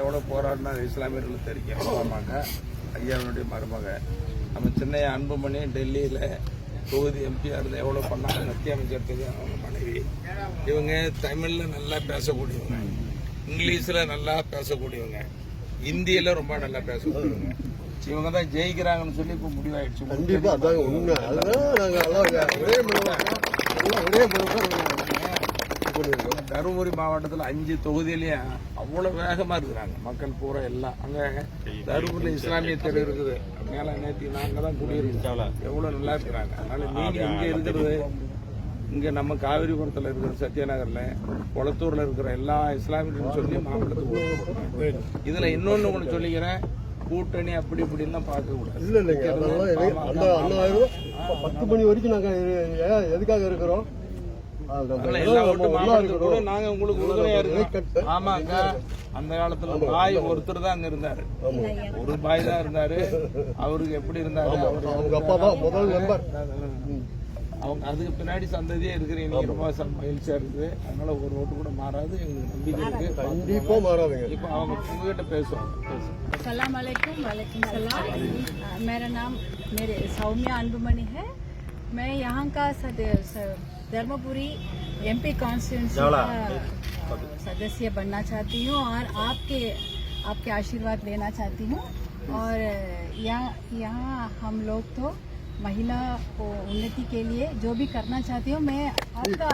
எவ்வளோ போராடினா இஸ்லாமியர்கள் தெரியும் பாமக ஐயாவுடைய மருமக. நம்ம சென்னை அன்புமணி டெல்லியில் தொகுதி எம்பியாக இருந்து எவ்வளோ பண்ணாங்க மத்திய அமைச்சர் தெரியும் அவங்க மனைவி. இவங்க தமிழில் நல்லா பேசக்கூடியவங்க. இங்கிலீஷில் நல்லா பேசக்கூடியவங்க. இந்தியில் ரொம்ப நல்லா பேசக்கூடியவங்க. இவங்க தான் ஜெயிக்கிறாங்கன்னு சொல்லி இப்போ முடிவாயிடுச்சு. கண்டிப்பாக அதான் உண்மை. அதுதான் ஒரே ஒரே மனதா பண்ணிருக்கோம் தருமபுரி மாவட்டத்தில் அஞ்சு தொகுதியிலையும் அவ்வளவு வேகமா இருக்கிறாங்க. மக்கள் பூரா எல்லாம். அங்க தருமபுரியில் இஸ்லாமிய தெரு இருக்குது. மேல நேத்தி நாங்க தான் குடியிருக்கோம் எவ்வளவு நல்லா இருக்கிறாங்க. அதனால நீங்க இங்க இருக்கிறது இங்க நம்ம காவிரிபுரத்துல இருக்கிற சத்யநகர்ல குளத்தூர்ல இருக்கிற எல்லா இஸ்லாமியர்களும் சொல்லி மாவட்டத்துக்கு. இதுல இன்னொன்னு ஒண்ணு சொல்லிக்கிறேன். கூட்டணி அப்படி இப்படின்லாம் பார்க்க கூடாது. இல்ல அண்ணாயிரம் பத்து மணி வரைக்கும் நாங்க ஏ- ஏன் எதுக்காக இருக்கிறோம்? நாங்க உங்களுக்கு உறுதுணையா இருக்கோம் கட்டு. ஆமாங்க அந்த காலத்துல பாய் ஒருத்தர் தான் அங்க இருந்தாரு ஆமா. ஒரு பாய் தான் இருந்தாரு அவருக்கு எப்படி இருந்தாரு ஆமா. அவரு- அவங்க அப்பா தான் முதல் நம்பர் அவங்க அதுக்கு பின்னாடி சந்ததியே இருக்கிறீங்க நீங்க ரொம்ப ச- மகிழ்ச்சியா இருக்குது அதனால ஒரு ஓட்டு கூட மாறாது எங்களுக்கு நம்பிக்கை இருக்கு கண்டிப்பா மாறாதுங்க இப்ப அவங்க உங்ககிட்ட பேசுவாங்க பேசுவாங்க सलाम वालेकुम वालेकुम सलाम अ, मेरा नाम मेरे सौम्या अनबुमणि है मैं यहाँ का सद- स- धर्मपुरी एमपी कॉन्स्टिट्यूंसी का सदस्य बनना चाहती हूँ और आपके आपके आशीर्वाद लेना चाहती हूँ। और यहाँ यहाँ हम लोग तो महिला को उन्नति के लिए जो भी करना चाहती हूँ मैं आपका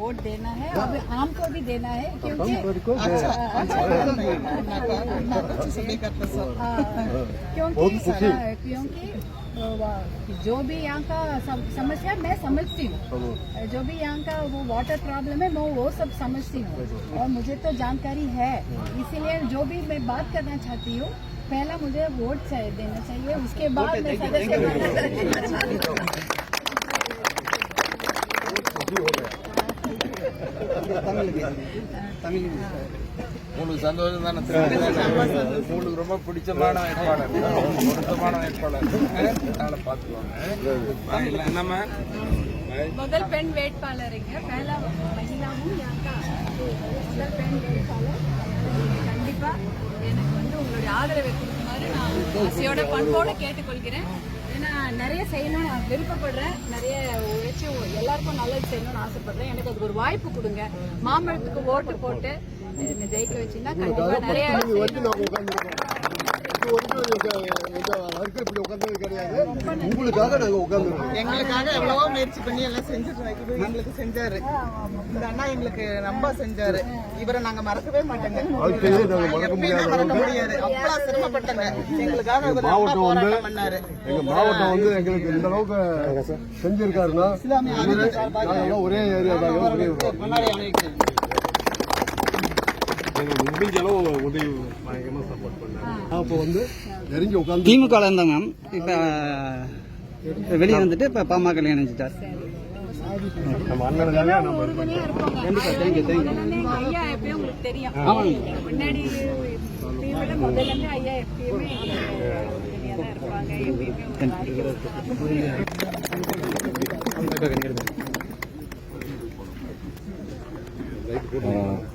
वोट देना है और आम को भी देना है क्योंकि अच्छा, हाँ, क्योंकि जो भी यहाँ का सम- समस्या मैं समझती हूँ। जो भी यहाँ का वो वाटर प्रॉब्लम है मैं वो सब समझती हूँ। और मुझे तो जानकारी है। इसीलिए जो भी मैं बात करना चाहती हूँ पहला मुझे वोट चाहिए देना चाहिए। उसके बाद मैं सदस्य உங்களுக்கு சந்தோஷம் தானே உங்களுக்கு ரொம்ப பிடிச்சமான வேட்பாளர் பொருத்தமான வேட்பாளர் அதனால பார்த்துக்குவாங்க நம்ம முதல் பெண் வேட்பாளருங்க முதல் பெண் வேட்பாளர். கண்டிப்பா எனக்கு வந்து உங்களுடைய ஆதரவை கொடுக்குமாறு நான் பண்போட கேட்டுக்கொள்கிறேன். நிறைய செய்யணும்னு நான் விருப்பப்படுறேன். நிறைய உழைச்சி எல்லாருக்கும் நல்லது செய்யணும்னு ஆசைப்படுறேன். எனக்கு அதுக்கு ஒரு வாய்ப்பு கொடுங்க. மாம்பழத்துக்கு ஓட்டு போட்டு என்னை ஜெயிக்க நிறைய கிடையாது. உங்களுக்காக நாங்க உட்கார்ந்துருக்கோம் எங்களுக்காக எவ்வளவோ முயற்சி பண்ணி எல்லாம் செஞ்சுட்டு இது எங்களுக்கு செஞ்சாரு. இந்த அண்ணா எங்களுக்கு ரொம்ப செஞ்சாரு. இவரை நாங்க மறக்கவே மாட்டோங்க. மறக்க முடியாத அவ்வளவு சிரமப்பட்டங்க. எங்களுக்காக மாவட்டம் வந்து எங்க மாவட்டம் வந்து எங்களுக்கு இந்த அளவுக்கு செஞ்சிருக்காருன்னா ஒரே ஏரியா ஒரே ஊர். முடிஞ்ச அளவு உதவி சப்போர்ட் அப்போ வந்து நெருங்கி உட்கார்ந்து திமுக இருந்தா மேம் இப்ப வெளியே வந்துட்டு இப்ப பாமக இணைஞ்சிட்டார். நம்ம அண்ணனுக்காக நம்ம ஐயா எப்பயும் உங்களுக்கு தெரியும். முன்னாடி முதல்ல ஐயா எப்பயுமே இருப்பாங்க. எப்பயுமே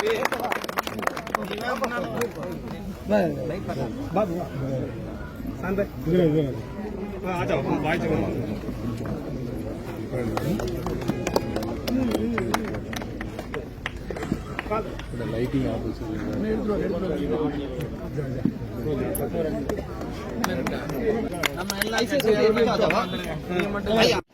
நீங்க வாங்க தம்பி பாய் வா அவர் மகன் நம்ம எல்லாம் சேர்ந்து நீங்க மட்டும்